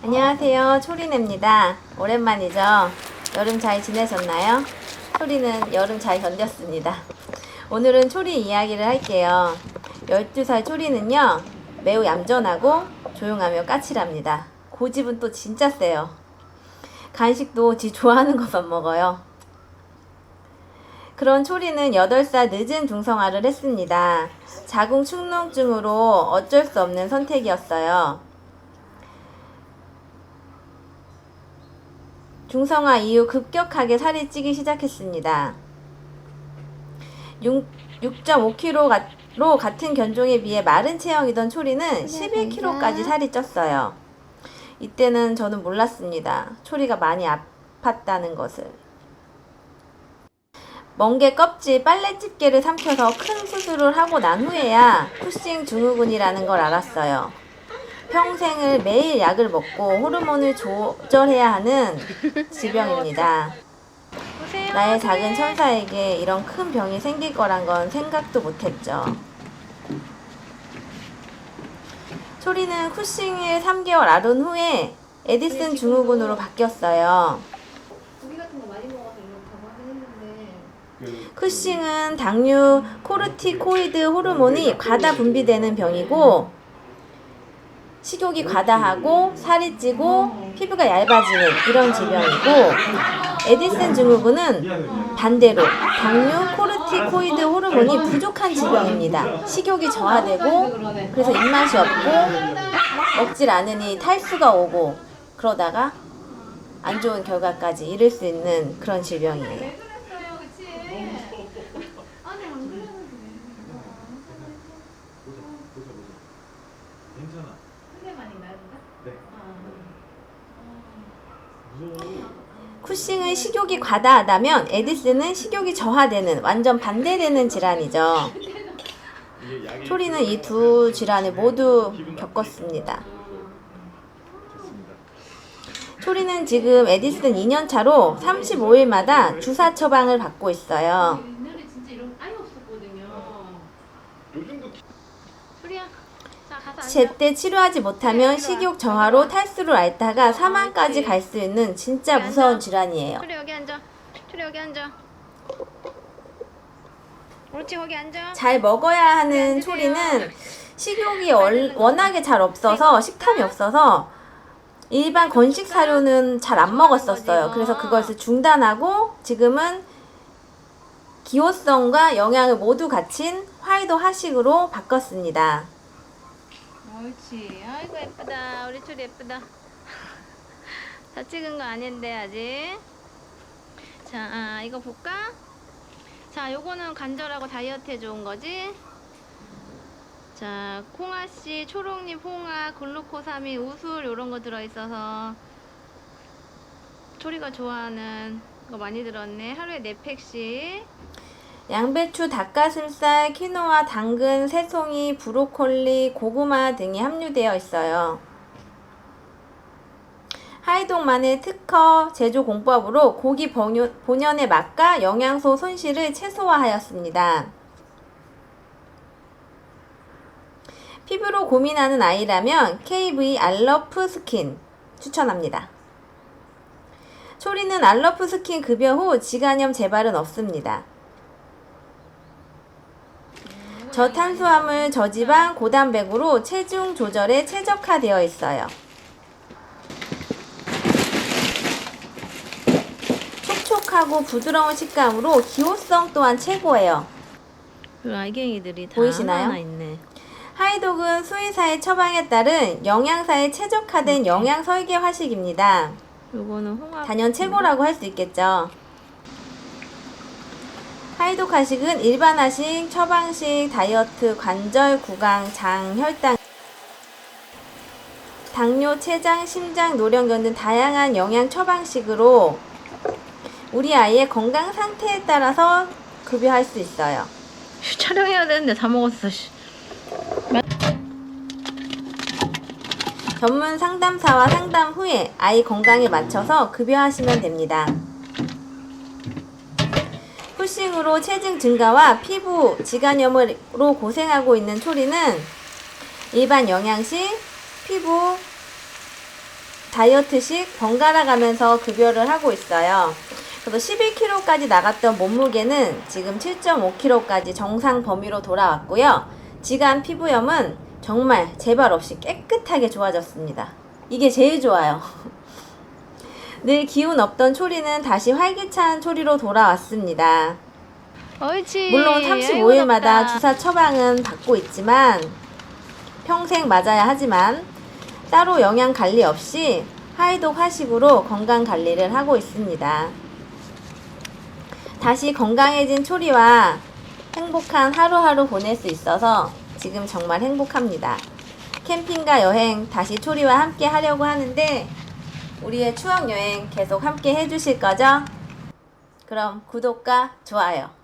안녕하세요. 초리네입니다. 오랜만이죠? 여름 잘 지내셨나요? 초리는 여름 잘 견뎠습니다. 오늘은 초리 이야기를 할게요. 12살 초리는요, 매우 얌전하고 조용하며 까칠합니다. 고집은 또 진짜 세요. 간식도 지 좋아하는 것만 먹어요. 그런 초리는 8살 늦은 중성화를 했습니다. 자궁 축농증으로 어쩔 수 없는 선택이었어요. 중성화 이후 급격하게 살이 찌기 시작했습니다. 6.5kg로 같은 견종에 비해 마른 체형이던 초리는 11kg까지 살이 쪘어요. 이때는 저는 몰랐습니다. 초리가 많이 아팠다는 것을. 멍게 껍질 빨래 집게를 삼켜서 큰 수술을 하고 난 후에야 푸싱 증후군이라는 걸 알았어요. 평생을 매일 약을 먹고 호르몬을 조절해야 하는 질병입니다. 나의 작은 천사에게 이런 큰 병이 생길 거란 건 생각도 못했죠. 초리는 쿠싱을 3개월 앓은 후에 에디슨 증후군으로 바뀌었어요. 했는데 쿠싱은 당류 코르티코이드 호르몬이 과다 분비되는 병이고 식욕이 과다하고 살이 찌고 피부가 얇아지는 이런 질병이고 에디슨 증후군은 반대로 당류 코르티코이드 호르몬이 부족한 질병입니다. 식욕이 저하되고 그래서 입맛이 없고 먹질 않으니 탈수가 오고 그러다가 안 좋은 결과까지 이를 수 있는 그런 질병이에요 그치? 아니 안 그래도 보자, 보자, 보자. 괜찮아. 한 개만이 나는가? 네. 무서워. 쿠싱은 식욕이 과다하다면 에디스는 식욕이 저하되는 완전 반대되는 질환이죠. 초리는 이 두 질환을 모두 겪었습니다. 초리는 지금 에디슨 2년차로 35일마다 주사 처방을 받고 있어요. 제때 치료하지 못하면 식욕 저하로 탈수를 앓다가 사망까지 갈 수 있는 진짜 무서운 질환이에요. 소리 여기 앉아 소리 여기 앉아 옳지 거기 앉아 잘 먹어야 하는 초리는 식욕이 얼- 워낙에 잘 없어서 식탐이 없어서 일반 건식 사료는 잘 안 먹었었어요. 그래서 그것을 중단하고 지금은 기호성과 영양을 모두 갖춘 화이도 하식으로 바꿨습니다. 옳지. 아이고 예쁘다. 우리 초리 예쁘다. 다 찍은 거 아닌데 아직. 자 아, 이거 볼까? 자 요거는 간절하고 다이어트에 좋은 거지? 자 콩아씨 초록잎 홍아 글루코사민 우술 요런 거 들어있어서 초리가 좋아하는 거 많이 들었네. 하루에 4팩씩 양배추, 닭가슴살, 키노아, 당근, 새송이, 브로콜리, 고구마 등이 함유되어 있어요. 하이동만의 특허 제조 공법으로 고기 본연- 본연의 맛과 영양소 손실을 최소화하였습니다. 피부로 고민하는 아이라면 KV 알러프 스킨 추천합니다. 초리는 알러프 스킨 급여 후 지간염 재발은 없습니다. 저탄수화물, 저지방, 고단백으로 체중 조절에 최적화되어 있어요. 촉촉하고 부드러운 식감으로 기호성 또한 최고예요. 그 알갱이들이 다 보이시나요? 하나 있네 하이독은 수의사의 처방에 따른 영양사에 최적화된 영양 설계 화식입니다. 요거는 홍합 단연 최고라고 할 수 있겠죠. 하이독 하식은 일반 하식, 처방식, 다이어트, 관절, 구강, 장, 혈당, 당뇨, 췌장, 심장, 노령견 등 다양한 영양 처방식으로 우리 아이의 건강 상태에 따라서 급여할 수 있어요. 촬영해야 되는데 다 먹었어 씨. 전문 상담사와 상담 후에 아이 건강에 맞춰서 급여하시면 됩니다. 푸싱으로 체중 증가와 피부 지간염으로 고생하고 있는 초리는 일반 영양식, 피부 다이어트식 번갈아 가면서 급여를 하고 있어요. 그래서 11kg까지 나갔던 몸무게는 지금 7.5kg까지 정상 범위로 돌아왔고요. 지간 피부염은 정말 재발 없이 깨끗하게 좋아졌습니다. 이게 제일 좋아요. 늘 기운 없던 초리는 다시 활기찬 초리로 돌아왔습니다. 옳지. 물론 아이고, 35일마다 덥다. 주사 처방은 받고 있지만 평생 맞아야 하지만 따로 영양 관리 없이 하이독 하식으로 건강 관리를 하고 있습니다. 다시 건강해진 초리와 행복한 하루하루 보낼 수 있어서 지금 정말 행복합니다. 캠핑과 여행 다시 초리와 함께 하려고 하는데 우리의 추억 여행 계속 함께 해주실 거죠? 그럼 구독과 좋아요.